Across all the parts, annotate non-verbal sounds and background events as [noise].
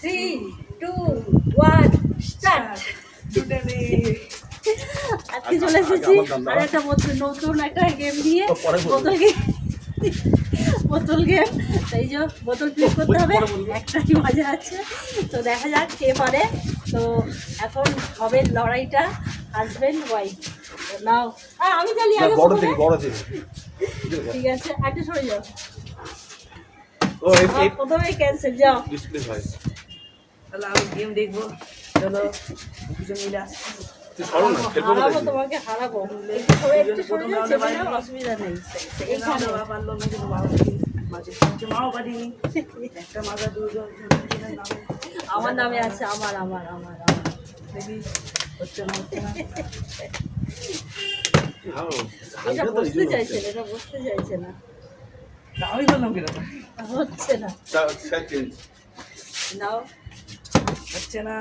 Three two one start আজকে চলে এসেছি আর একটা নতুন নতুন একটা গেম নিয়ে। বোতল গেম বোতল গেম এই যে বোতল ক্লিক করতে হবে। একটাই মজা আছে। তো দেখা যাক কে পারে। তো এখন হবে লড়াইটা হাজবেন্ড ওয়াইফ নাও। আ, আমি জানি আগে বড়। থেকে বড় থেকে। ঠিক আছে একটা সরে যাও। ও এই প্রথমে ক্যান্সেল যাও। ডিসপ্লে হয়। তাহলে আমি গেম দেখব। চলো দুজন মিলে আসছি তোমাকে হারাবো। অসুবিধা নেই। পারল না কিন্তু মাঝে মাও পারিনি একটা মাজা দুজন আমার নামে আছে আমার আমার আমার আমার। দেখি হচ্ছে না হচ্ছে না। এটা বসতে চাইছে না এটা বসতে চাইছে না। আমি বললাম হচ্ছে না। নাও। হচ্ছে না?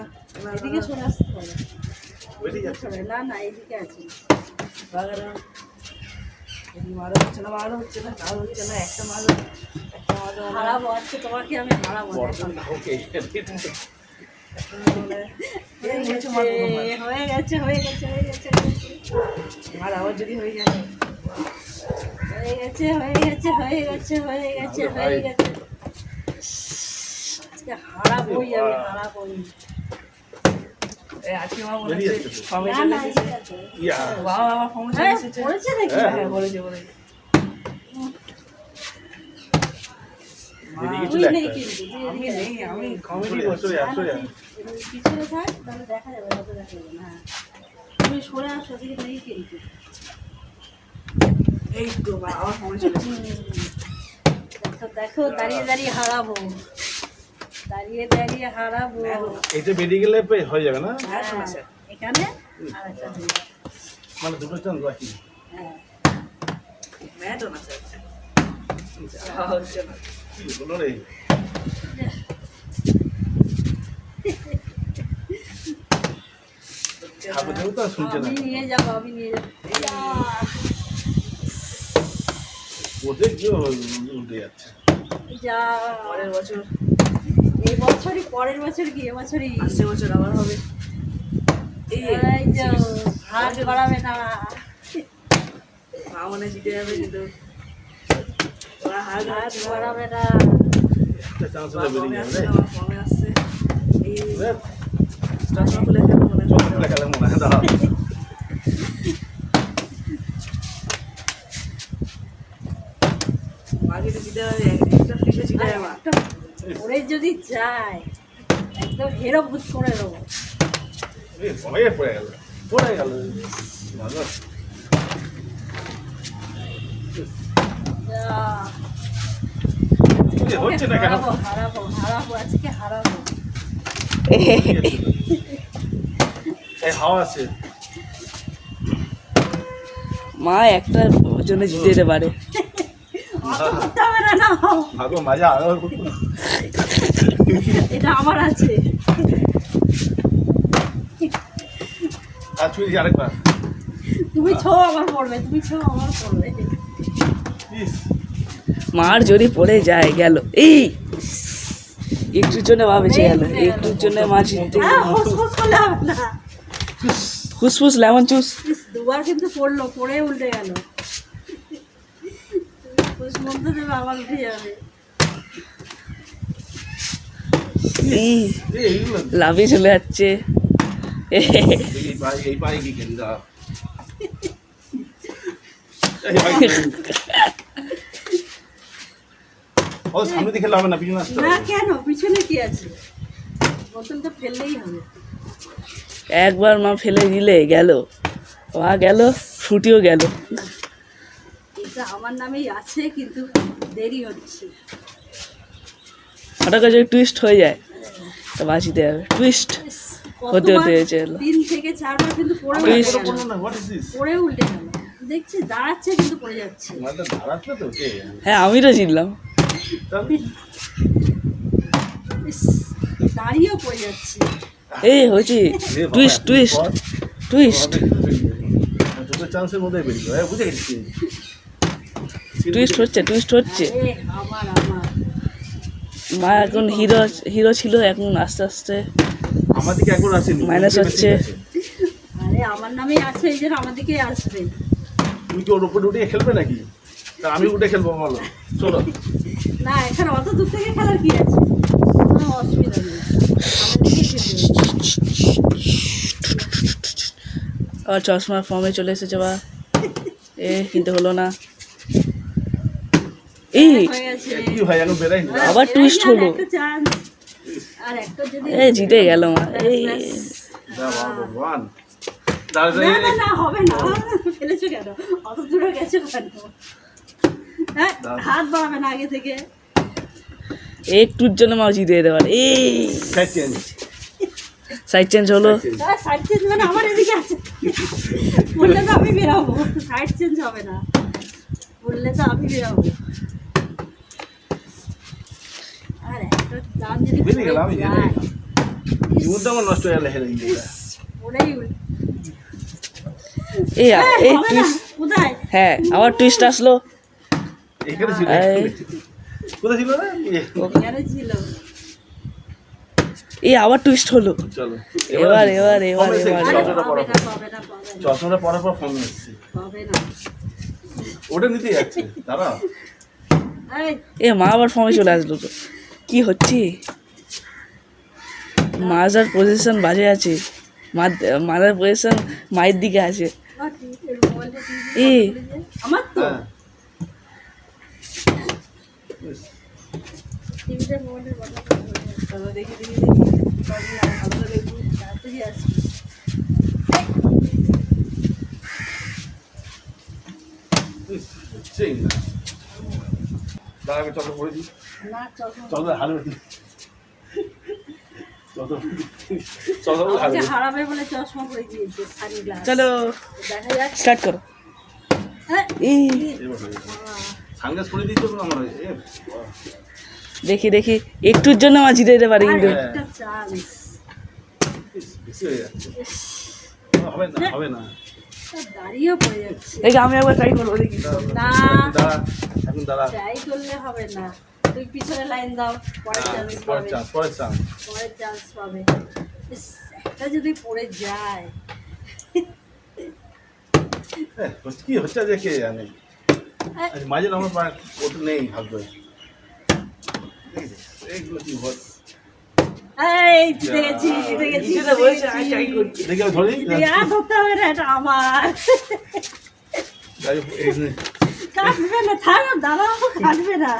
এদিকে সরে আসতে হবে। না না এদিকে আছে। বাগারা এদিকে মারা হচ্ছে না মারা হচ্ছে না তাও হচ্ছে না একটা মারা একটা মারা হারাবো আজকে তোমাকে আমি হারাবো। ওকে হয়ে গেছে হয়ে গেছে হয়ে গেছে মারা আবার যদি হয়ে যায়। হয়ে গেছে হয়ে গেছে হয়ে গেছে হয়ে গেছে হয়ে গেছে। আজকে হারাবোই আমি হারাবোই পিছনে থাক তাহলে যাবে যাবে না। তুমি সরে আসো দিকে নেই কিন্তু। এই তো আমার চলে দেখো দাঁড়িয়ে দাঁড়িয়ে হারাবো। দাঁড়িয়ে দাঁড়িয়ে হারাবো। এইটা বেরিয়ে গেলে হয়ে যাবে না? হ্যাঁ এখানে আর একটা মানে দুটো চান্স বাকি হ্যাঁ। নিয়ে যাব আমি নিয়ে যাব। ওদের কি উল্টে যাচ্ছে। যা। পরের বছর। এই বছরই পরের বছর কি? এবছরই আসছে বছর আবার হবে। এই যে হাত বাড়াবে না। মা মনে জিতে যাবে কিন্তু। ওরা হার হাত বাড়াবে না। মনে হয়? মনে হয়। মাকে জিতে হবে একটা ফ্রিজে জিতে যাবে ওরে যদি যায় একদম হেরো ভূত করে দেবো। এ, পড়ে গেল পড়ে গেল। ভালো যা। এ, হচ্ছে না কেন? হারাবো হারাবো হারাবো আজকে হারাবো। এই হাওয়া আছে। মা একটা জন্য জিতে যেতে পারে। মজা আরও। এটা আমার আছে। আর ছুঁয়ে আরেকবার। তুমি ছো আমার পড়বে তুমি ছো আমার পড়বে। মার যদি পড়ে যায় গেল। এই! একটুর জন্য মা বেঁচে গেল। একটুর জন্য মা জিততে হ্যাঁ ফুসফুস লেমন জুস। দুবার কিন্তু পড়ল পড়ে উল্টে গেল। হুস মধ্যে দেবে আবার উঠে যাবে। লাভে চলে যাচ্ছে? ও সামনে না পিছনে আসতে না কেন? পিছনে কি আছে? বোতলটা ফেললেই হবে। একবার মা ফেলে দিলে গেল। মা গেল ফুটিও গেল। এটা আমার নামেই আছে কিন্তু দেরি হচ্ছে। হঠাৎ করে যদি টুইস্ট হয়ে যায় তো বাঁচিতে হবে। টুইস্ট হতে হতে হয়েছে এলো। তিন থেকে চারবার কিন্তু পড়ে পড়ে উল্টে গেল। দেখছি দাঁড়াচ্ছে কিন্তু পড়ে যাচ্ছে। মানে দাঁড়াচ্ছে তো কে? হ্যাঁ আমি তো ইস, দাঁড়িয়েও পড়ে যাচ্ছে। এই হয়েছে। টুইস্ট টুইস্ট টুইস্ট দুটো চান্সের মধ্যে বেরিয়ে বুঝে গেছি। টুইস্ট হচ্ছে টুইস্ট হচ্ছে। মা এখন হিরো হিরো ছিল এখন আস্তে আস্তে আমার দিকে একবার আসেনি। Minus হচ্ছে। আরে আমার নামে আছে এই জন্য আমার দিকে আসবে। তুমি কি ওর উপরে উঠে খেলবে নাকি? তা আমি উঠে খেলব বলো। চলো না এখানে অত দূর থেকে খেলার কি আছে? কোনো অসুবিধা নেই। আর চশমার ফর্মে চলে এসেছে বা। এ কিন্তু হলো না। এই হয়ে আবার আর হলো। এ জিতে গেল মা। এই। যা বাবা ভগবান দাঁড়া না না না হবে না। ফেলেছো কেন? অত দূরে গেছো কেন? হ্যাঁ, হাত বাড়াবে না আগে থেকে। একটুর জন্য মা জিতে যেতে পারে। এই। সাইড চেঞ্জ সাইড চেঞ্জ হলো। সাইড চেঞ্জ মানে আমার এদিকে আছে। বললে তো আমি বেরাবো। সাইড চেঞ্জ হবে না। বললে তো আমি বেরাবো আর একটা দাম যদি বেরিয়ে গেলাম আমার নষ্ট হয়ে গেল হেরে এই হ্যাঁ, টুইস্ট হ্যাঁ আবার টুইস্ট আসলো। এই। কোথায় ছিল রে? এ, এখানে ছিল। এই আবার টুইস্ট হলো। চলো এবার এবার এবার এসে এবার গেছে, চশমাটা পরার পর। ফোন এসছে। ওটা নিতে যাচ্ছে দাঁড়া এ মা আবার ফর্মে চলে আসলো তো। কি হচ্ছে? মাজার পজিশন বাজে আছে। মাদার পজিশন মায়ের দিকে আছে। এ আমার তো? হ্যাঁ। দেখি দেখি দেখি দেখব তাড়াতাড়ি আসি ইস, হচ্ছেই না দাঁড়া আমি চশমা পরে দিই। দিই। [laughs] দিই। হারাবে। বলে চশমা পরে দিয়েছে সানগ্লাস চলো স্টার্ট করো। হ্যাঁ, হয়ে আমার দেখি দেখি একটুর জন্য মা জিতে যেতে পারে কিন্তু। হয়ে হবে না হবে না। দাঁড়িয়েও পড়ে যাচ্ছে। দেখি আমি একবার ট্রাই করব দেখি। না এখন দাঁড়া। ট্রাই করলে হবে না। তুই পিছনে লাইন দাও পরের চান্স পাবে। চান্স পরের চান্স পরের চান্স পাবে। ইস, একটা যদি পড়ে যায়। কি হচ্ছে যে কে জানে? মাঝে আমার ওটা নেই ভাগ্যে। এইগুলো কি হয় আমার। এই নে, কাটবে না থাকো দাঁড়াও কাটবে না।